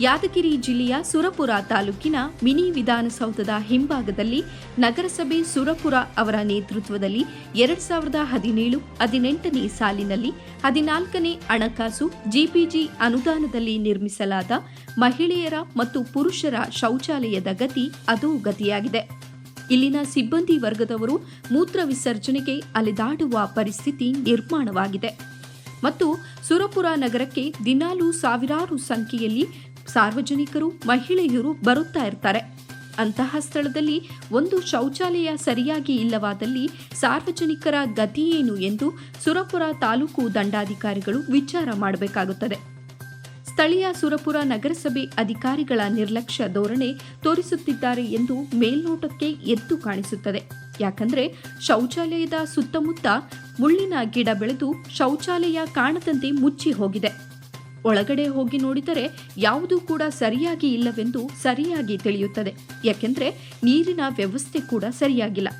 ಯಾದಗಿರಿ ಜಿಲ್ಲೆಯ ಸುರಪುರ ತಾಲೂಕಿನ ಮಿನಿ ವಿಧಾನಸೌಧದ ಹಿಂಭಾಗದಲ್ಲಿ ನಗರಸಭೆ ಸುರಪುರ ಅವರ ನೇತೃತ್ವದಲ್ಲಿ ಎರಡ್ ಸಾವಿರದ ಹದಿನೇಳು ಹದಿನೆಂಟನೇ ಸಾಲಿನಲ್ಲಿ ಹದಿನಾಲ್ಕನೇ ಹಣಕಾಸು ಜಿಪಿಜಿ ಅನುದಾನದಲ್ಲಿ ನಿರ್ಮಿಸಲಾದ ಮಹಿಳೆಯರ ಮತ್ತು ಪುರುಷರ ಶೌಚಾಲಯದ ಗತಿ ಅದೂ ಗತಿಯಾಗಿದೆ. ಇಲ್ಲಿನ ಸಿಬ್ಬಂದಿ ವರ್ಗದವರು ಮೂತ್ರ ವಿಸರ್ಜನೆಗೆ ಅಲೆದಾಡುವ ಪರಿಸ್ಥಿತಿ ನಿರ್ಮಾಣವಾಗಿದೆ. ಮತ್ತು ಸುರಪುರ ನಗರಕ್ಕೆ ದಿನಾಲೂ ಸಾವಿರಾರು ಸಂಖ್ಯೆಯಲ್ಲಿ ಸಾರ್ವಜನಿಕರು, ಮಹಿಳೆಯರು ಬರುತ್ತಾ ಇರ್ತಾರೆ. ಅಂತಹ ಸ್ಥಳದಲ್ಲಿ ಒಂದು ಶೌಚಾಲಯ ಸರಿಯಾಗಿ ಇಲ್ಲವಾದಲ್ಲಿ ಸಾರ್ವಜನಿಕರ ಗತಿಯೇನು ಎಂದು ಸುರಪುರ ತಾಲೂಕು ದಂಡಾಧಿಕಾರಿಗಳು ವಿಚಾರ ಮಾಡಬೇಕಾಗುತ್ತದೆ. ಸ್ಥಳೀಯ ಸುರಪುರ ನಗರಸಭೆ ಅಧಿಕಾರಿಗಳ ನಿರ್ಲಕ್ಷ್ಯ ಧೋರಣೆ ತೋರಿಸುತ್ತಿದ್ದಾರೆ ಎಂದು ಮೇಲ್ನೋಟಕ್ಕೆ ಎದ್ದು ಕಾಣಿಸುತ್ತದೆ. ಯಾಕಂದ್ರೆ ಶೌಚಾಲಯದ ಸುತ್ತಮುತ್ತ ಮುಳ್ಳಿನ ಗಿಡ ಬೆಳೆದು ಶೌಚಾಲಯ ಕಾಣದಂತೆ ಮುಚ್ಚಿ ಹೋಗಿದೆ. ಒಳಗಡೆ ಹೋಗಿ ನೋಡಿದರೆ ಯಾವುದೂ ಕೂಡ ಸರಿಯಾಗಿ ಇಲ್ಲವೆಂದು ಸರಿಯಾಗಿ ತಿಳಿಯುತ್ತದೆ. ಯಾಕೆಂದರೆ ನೀರಿನ ವ್ಯವಸ್ಥೆ ಕೂಡ ಸರಿಯಾಗಿಲ್ಲ.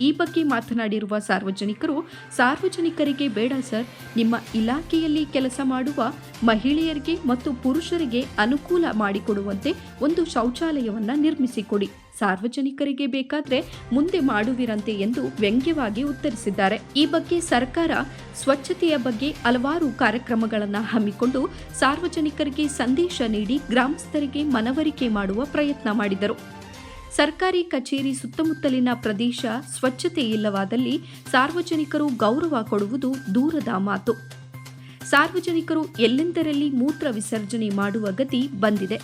ಈ ಬಗ್ಗೆ ಮಾತನಾಡಿರುವ ಸಾರ್ವಜನಿಕರು, ಸಾರ್ವಜನಿಕರಿಗೆ ಬೇಡ ಸರ್. ನಿಮ್ಮ ಇಲಾಖೆಯಲ್ಲಿ ಕೆಲಸ ಮಾಡುವ ಮಹಿಳೆಯರಿಗೆ ಮತ್ತು ಪುರುಷರಿಗೆ ಅನುಕೂಲ ಮಾಡಿಕೊಡುವಂತೆ ಒಂದು ಶೌಚಾಲಯವನ್ನು ನಿರ್ಮಿಸಿಕೊಡಿ. ಸಾರ್ವಜನಿಕರಿಗೆ ಬೇಕಾದರೆ ಮುಂದೆ ಮಾಡುವಿರಂತೆ ಎಂದು ವ್ಯಂಗ್ಯವಾಗಿ ಉತ್ತರಿಸಿದ್ದಾರೆ. ಈ ಬಗ್ಗೆ ಸರ್ಕಾರ ಸ್ವಚ್ಛತೆಯ ಬಗ್ಗೆ ಹಲವಾರು ಕಾರ್ಯಕ್ರಮಗಳನ್ನು ಹಮ್ಮಿಕೊಂಡು ಸಾರ್ವಜನಿಕರಿಗೆ ಸಂದೇಶ ನೀಡಿ ಗ್ರಾಮಸ್ಥರಿಗೆ ಮನವರಿಕೆ ಮಾಡುವ ಪ್ರಯತ್ನ ಮಾಡಿದರು. ಸರ್ಕಾರಿ ಕಚೇರಿ ಸುತ್ತಮುತ್ತಲಿನ ಪ್ರದೇಶ ಸ್ವಚ್ಛತೆ ಇಲ್ಲವಾದಲ್ಲಿ ಸಾರ್ವಜನಿಕರು ಗೌರವ ಕೊಡುವುದು ದೂರದ ಮಾತು. ಸಾರ್ವಜನಿಕರು ಎಲ್ಲೆಂದರಲ್ಲಿ ಮೂತ್ರ ವಿಸರ್ಜನೆ ಮಾಡುವ ಗತಿ ಬಂದಿದೆ.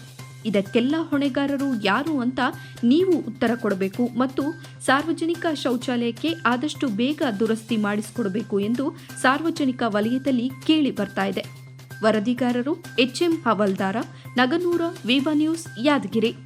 ಇದಕ್ಕೆಲ್ಲ ಹೊಣೆಗಾರರು ಯಾರು ಅಂತ ನೀವು ಉತ್ತರ ಕೊಡಬೇಕು ಮತ್ತು ಸಾರ್ವಜನಿಕ ಶೌಚಾಲಯಕ್ಕೆ ಆದಷ್ಟು ಬೇಗ ದುರಸ್ತಿ ಮಾಡಿಸಿಕೊಡಬೇಕು ಎಂದು ಸಾರ್ವಜನಿಕ ವಲಯದಲ್ಲಿ ಕೇಳಿ ಬರ್ತಾ ಇದೆ. ವರದಿಗಾರರು ಎಚ್ಎಂ ಹವಾಲ್ದಾರ, ನಗನೂರ, ವಿವ ನ್ಯೂಸ್, ಯಾದಗಿರಿ.